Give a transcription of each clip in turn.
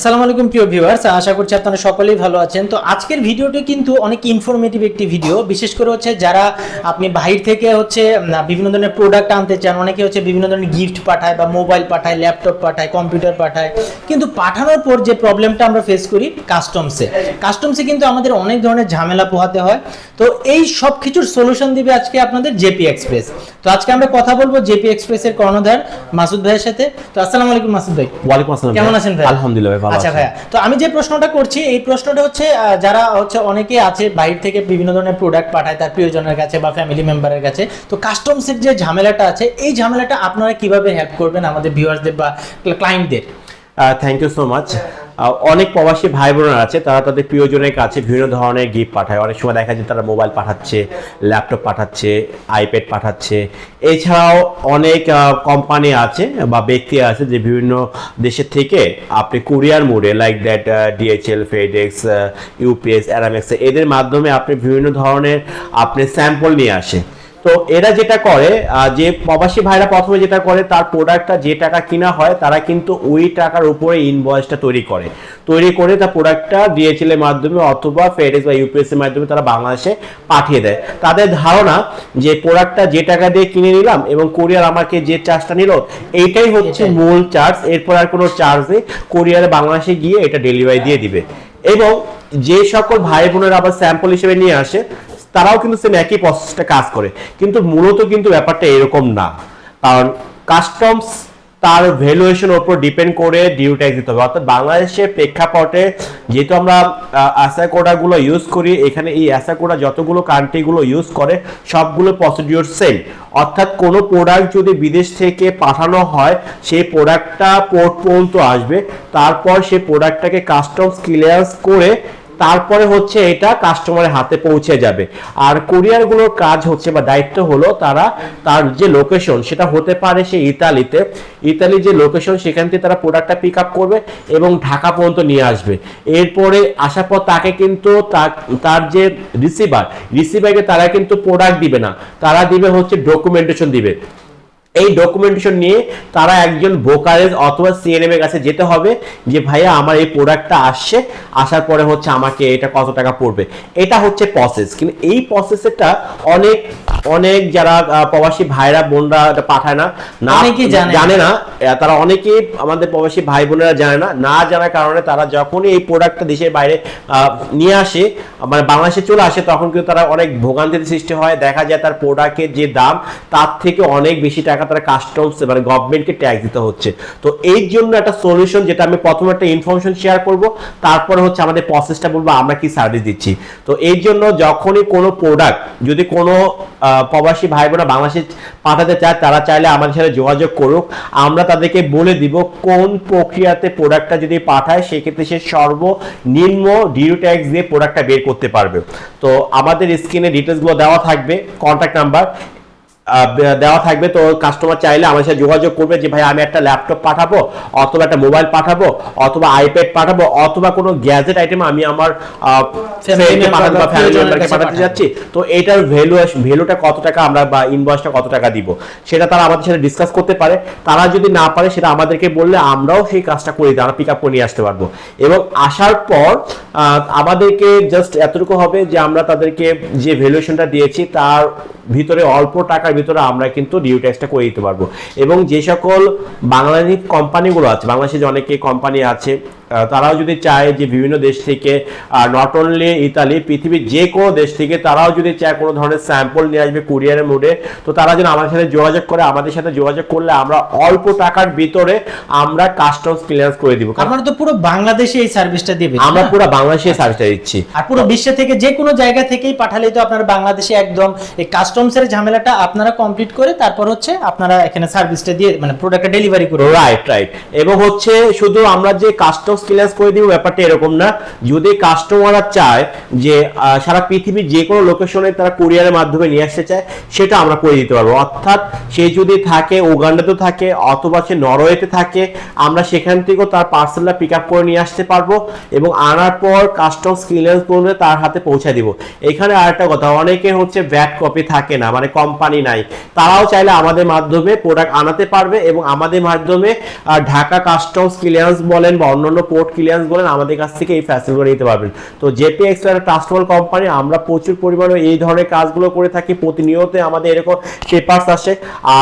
আসসালামু আলাইকুম প্রিয় ভিউয়ার্স আশা করছি আপনারা সকলেই ভালো আছেন। তো আজকের ভিডিওটি কিন্তু অনেক ইনফরমেটিভ একটি ভিডিও বিশেষ করে হচ্ছে যারা আপনি বাহির থেকে হচ্ছে বিভিন্ন ধরনের প্রোডাক্ট আনতে চান অনেকে হচ্ছে বিভিন্ন ধরনের গিফট পাঠায় বা মোবাইল পাঠায় ল্যাপটপ পাঠায় কম্পিউটার পাঠায়। কিন্তু পাঠানোর পর যে প্রবলেমটা আমরা ফেস করি কাস্টমসে কাস্টমসে কিন্তু আমাদের অনেক ধরনের ঝামেলা পোহাতে হয়। তো এই সব কিছুর সলিউশন দিবে আজকে আপনাদের জেপি এক্সপ্রেস তো আজকে আমরা কথা বলব জেপি এক্সপ্রেসের কর্ণধার মাসুদ ভাইয়ের সাথে। তো আসসালামু আলাইকুম মাসুদ ভাই। ওয়ালাইকুম আসসালাম কেমন আছেন ভাই? আলহামদুলিল্লাহ ভালো আচ্ছা। ভাইয়া তো আমি যে প্রশ্নটা করছি এই প্রশ্নটা হচ্ছে যারা হচ্ছে অনেকে আছে বাইরে থেকে বিভিন্ন ধরনের প্রোডাক্ট পাঠায় তার প্রিয়জনের কাছে বা ফ্যামিলি মেম্বারের কাছে তো কাস্টমসের যে ঝামেলাটা আছে এই ঝামেলাটা আপনারা কীভাবে হেল্প করবেন আমাদের ভিউয়ার্সদের বা ক্লায়েন্টদের থ্যাংক ইউ সো মাচ অনেক প্রবাসী ভাই বোনেরা আছে, তারা তাদের প্রিয়জনের কাছে বিভিন্ন ধরনের গিফট পাঠায়। অনেক সময় দেখা যায় তারা মোবাইল পাঠাচ্ছে ল্যাপটপ পাঠাচ্ছে আইপ্যাড পাঠাচ্ছে। এছাড়াও অনেক কোম্পানি আছে বা ব্যক্তি আছে যে বিভিন্ন দেশের থেকে আপনি কুরিয়ার মোডে like that DHL FedEx UPS Aramex এদের মাধ্যমে আপনি বিভিন্ন ধরনের আপনি স্যাম্পল নিয়ে আসে। তো এরা যেটা করে যে প্রবাসী ভাইরা প্রথমে যেটা করে তার প্রোডাক্টটা যে টাকা কিনা হয় তারা কিন্তু ওই টাকার উপরে ইনভয়েসটা তৈরি করে। তৈরি করে তার প্রোডাক্টটা ডিএচএল এর মাধ্যমে অথবা ফেডেক্স বা ইউপিএস এর মাধ্যমে তারা বাংলাদেশে পাঠিয়ে দেয়। তাদের ধারণা যে প্রোডাক্টটা যে টাকা দিয়ে কিনে নিলাম এবং কোরিয়ার আমাকে যে চার্জটা নিল এইটাই হচ্ছে মূল চার্জ এরপর আর কোনো চার্জ নেই। কোরিয়ারে বাংলাদেশে গিয়ে এটা ডেলিভারি দিয়ে দিবে। এবং যে সকল ভাই বোনেরা আবার স্যাম্পল হিসেবে নিয়ে আসে তারাও কিন্তু সেম একই প্রসেসটা কাজ করে। কিন্তু মূলত কিন্তু ব্যাপারটা এরকম না। কারণ কাস্টমস তার ভ্যালুয়েশন ওপর ডিপেন্ড করে ডিউ ট্যাক্স দিতে হবে। অর্থাৎ বাংলাদেশের প্রেক্ষাপটে যেহেতু আমরা অ্যাসাকোডাগুলো ইউজ করি, এখানে এই অ্যাসাকোডা যতগুলো কান্ট্রিগুলো ইউজ করে, সবগুলো প্রসিডিওর সেম অর্থাৎ কোনো প্রোডাক্ট যদি বিদেশ থেকে পাঠানো হয়, সেই প্রোডাক্টটা পোর্ট পর্যন্ত আসবে। তারপর সেই প্রোডাক্টটাকে কাস্টমস ক্লিয়ারেন্স করে তারপরে হচ্ছে এটা কাস্টমারের হাতে পৌঁছে যাবে। আর কুরিয়ারগুলোর কাজ হচ্ছে বা দায়িত্ব হলো তারা তার যে লোকেশন সেটা হতে পারে সে ইতালিতে। ইতালি যে লোকেশন সেখান থেকে তারা প্রোডাক্টটা পিক আপ করবে এবং ঢাকা পর্যন্ত নিয়ে আসবে। এরপরে আসার পর তাকে কিন্তু তার- তার যে রিসিভার রিসিভারকে তারা কিন্তু প্রোডাক্ট দিবে না। তারা দিবে হচ্ছে ডকুমেন্টেশন দিবে। এই ডকুমেন্টেশন নিয়ে তারা একজন ব্রোকারেজ অথবা সিএনএম এর কাছে যেতে হবে যে ভাইয়া আমার এই প্রোডাক্টটা আসছে আসার পরে হচ্ছে আমাকে এটা কত টাকা পড়বে? এটা হচ্ছে প্রসেস কিন্তু এই প্রসেসটা অনেক অনেক যারা প্রবাসী ভাইরা বোনরা এটা পাঠায় না। না জানে না। তারা অনেকেই আমাদের প্রবাসী ভাই বোনেরা জানে না। না জানার কারণে তারা যখনই এই প্রোডাক্টটা দেশের বাইরে নিয়ে আসে মানে বাংলাদেশে চলে আসে তখন কিন্তু তারা অনেক ভোগান্তির সৃষ্টি হয়। দেখা যায় তার প্রোডাক্টের যে দাম তার থেকে অনেক বেশি টাকা তারা কাস্টমস মানে গভর্নমেন্টকে ট্যাক্স দিতে হচ্ছে। তো এই জন্য একটা সলিউশন যেটা আমি প্রথমে একটা ইনফরমেশন শেয়ার করব, তারপরে হচ্ছে আমাদের প্রসেসটা বলব, আমরা কি সার্ভিস দিচ্ছি। তো এই জন্য যখনই কোনো প্রোডাক্ট যদি কোনো প্রবাসী ভাই বোনা বাংলাদেশে পাঠাতে চায়, তারা চাইলে আমাদের সাথে যোগাযোগ করুক। আমরা তাদেরকে বলে দিব কোন প্রক্রিয়াতে প্রোডাক্টটা যদি পাঠায়, সেক্ষেত্রে সে সর্বনিম্ন ডিউ ট্যাক্স দিয়ে প্রোডাক্টটা বের করতে পারবে। তো আমাদের স্ক্রিনে ডিটেলসগুলো দেওয়া থাকবে কন্ট্যাক্ট নাম্বার দেওয়া থাকবে। তো কাস্টমার চাইলে আমার সাথে যোগাযোগ করবে যে ভাই আমি একটা ল্যাপটপ পাঠাবো অথবা একটা মোবাইল পাঠাবো অথবা আইপ্যাড পাঠাবো অথবা কোনো গ্যাজেট আইটেম আমি আমার পাঠাতে বা যাচ্ছি। তো এটার ভ্যালু ভ্যালুটা কত টাকা আমরা বা ইনভয়েসটা কত টাকা দিব? সেটা তারা আমাদের সাথে ডিসকাস করতে পারে। তারা যদি না পারে সেটা আমাদেরকে বললে আমরাও সেই কাজটা করে দিই আমরা পিক আপ করে নিয়ে আসতে পারব। এবং আসার পর আহ, আমাদেরকে জাস্ট এতটুকু হবে যে আমরা তাদেরকে যে ভ্যালুয়েশনটা দিয়েছি তার ভিতরে অল্প টাকার ভিতরে আমরা কিন্তু ডিউ ট্যাক্সটা করে দিতে পারব। এবং যে সকল বাংলাদেশ কোম্পানিগুলো আছে, বাংলাদেশে যে অনেকে কোম্পানি আছে তারাও যদি চায় যে বিভিন্ন দেশ থেকে নট অনলি ইতালি পৃথিবীর যে কোনো দেশ থেকে তারাও যদি চায় কোনো ধরনের স্যাম্পল নিয়ে আসবে কুরিয়ারের মোডে তো তারা যেন আমাদের সাথে যোগাযোগ করে আমাদের সাথে যোগাযোগ করলে আমরা অল্প টাকার ভিতরে আমরা কাস্টমস ক্লিয়ারেন্স করে দিব। কারণ আপনারা তো পুরো বাংলাদেশে এই সার্ভিসটা দিবেন আমরা? পুরো বাংলাদেশে সার্ভিসটা দিচ্ছি। আর পুরো বিশ্ব থেকে যে কোনো জায়গা থেকেই পাঠালেই তো আপনারা বাংলাদেশে একদম এই কাস্টমসের ঝামেলাটা আপনারা কমপ্লিট করে তারপর হচ্ছে আপনারা এখানে সার্ভিসটা দিয়ে মানে প্রোডাক্টটা ডেলিভারি করে রাইট রাইট এবং হচ্ছে শুধু আমরা যে কাস্টমস ক্লিয়ারেন্স করে দিব, ব্যাপারটা এরকম না। যদি কাস্টমাররা চায় যে সারা পৃথিবীর যে কোনো লোকেশনে তারা কুরিয়ারের মাধ্যমে নিয়ে আসতে চায়, সেটা আমরা করে দিতে পারব। অর্থাৎ সে যদি থাকে উগান্ডাতে থাকে, অথবা সে নরওয়েতে থাকে, আমরা সেখান থেকেও তার পার্সেলটা পিক আপ করে নিয়ে আসতে পারব এবং আনার পর কাস্টমস ক্লিয়ারেন্স করলে তার হাতে পৌঁছে দিব। এখানে আরেকটা কথা, অনেকে হচ্ছে ব্যাক কপি থাকে না মানে কোম্পানি নাই। তারাও চাইলে আমাদের মাধ্যমে প্রোডাক্ট আনাতে পারবে এবং আমাদের মাধ্যমে ঢাকা কাস্টমস ক্লিয়ারেন্স বলেন বা অন্যান্য পোর্ট ক্লিয়ারেন্স বলেন আমাদের কাছ থেকে এই ফ্যাসিলিটিগুলো নিতে পারবেন। তো জেপি এক্সট্রা একটা ট্রাস্টেবল কোম্পানি আমরা প্রচুর পরিমাণে এই ধরনের কাজগুলো করে থাকি। প্রতিনিয়ত আমাদের এরকম পেপারস আসে।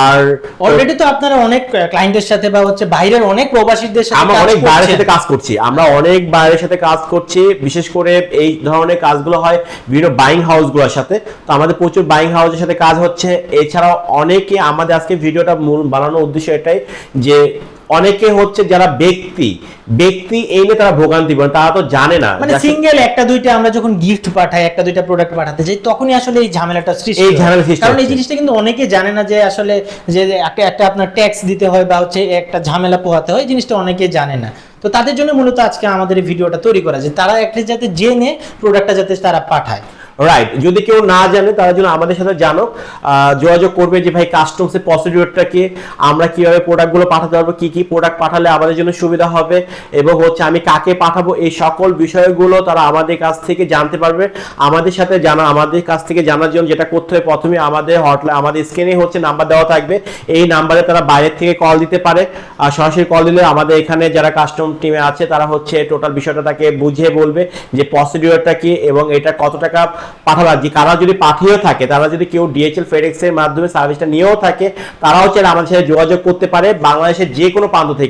আর অলরেডি তো আপনারা অনেক ক্লায়েন্টের সাথে বা হচ্ছে বাইরের অনেক প্রবাসীদের সাথে আমরা অনেক বাইরের সাথে কাজ করছি। আমরা অনেক বাইরের সাথে কাজ করছি। বিশেষ করে এই ধরনের কাজগুলো হয় বিভিন্ন বাইং হাউসগুলোর সাথে। তো আমাদের প্রচুর বাইং হাউসের সাথে কাজ হচ্ছে। এছাড়াও অনেকে আমাদের আজকে ভিডিওটা মূল বানানোর উদ্দেশ্য এটাই যে অনেকে হচ্ছে যারা ব্যক্তি ব্যক্তি এই নিয়ে তারা ভোগান্তি পান তারা তো জানে না। মানে সিঙ্গেল একটা দুইটা আমরা যখন গিফট পাঠাই একটা দুইটা প্রোডাক্ট পাঠাতে যাই তখনই আসলে এই ঝামেলাটা সৃষ্টি এই ঝামেলা সৃষ্টি কারণ এই জিনিসটা কিন্তু অনেকে জানে না যে আসলে যে একটা একটা আপনার ট্যাক্স দিতে হয় বা হচ্ছে একটা ঝামেলা পোহাতে হয় এই জিনিসটা অনেকে জানে না। তো তাদের জন্য মূলত আজকে আমাদের ভিডিওটা তৈরি করা যে তারা একটা যাতে জেনে প্রোডাক্টটা যাতে তারা পাঠায়। রাইট যদি কেউ না জানে, তারা যেন আমাদের সাথে জানো যোগাযোগ করবে যে, ভাই কাস্টমসের প্রসিডিওরটা কি? আমরা কীভাবে প্রোডাক্টগুলো পাঠাতে পারব? কি কি প্রোডাক্ট পাঠালে আমাদের জন্য সুবিধা হবে? এবং হচ্ছে, আমি কাকে পাঠাবো? এই সকল বিষয়গুলো তারা আমাদের কাছ থেকে জানতে পারবে। আমাদের সাথে জানা, আমাদের কাছ থেকে জানার জন্য যেটা করতে হবে, প্রথমে আমাদের হটলাইন আমাদের স্ক্রিনে হচ্ছে নাম্বার দেওয়া থাকবে। এই নাম্বারে তারা বাইরের থেকে কল দিতে পারে। আর সরাসরি কল দিলে আমাদের এখানে যারা কাস্টম টিমে আছে, তারা হচ্ছে টোটাল বিষয়টা তাকে বুঝিয়ে বলবে যে প্রসিডিওরটা কি এবং এটা কত টাকা পাঠাবে আর যে কারা যদি পাঠিয়েও থাকে, তারা যদি কেউ ডিএচএল ফেডেক্স এর মাধ্যমে সার্ভিসটা নিয়েও থাকে, তারাও চাইলে আমাদের সাথে যোগাযোগ করতে পারে। বাংলাদেশের যে কোনো প্রান্ত থেকে।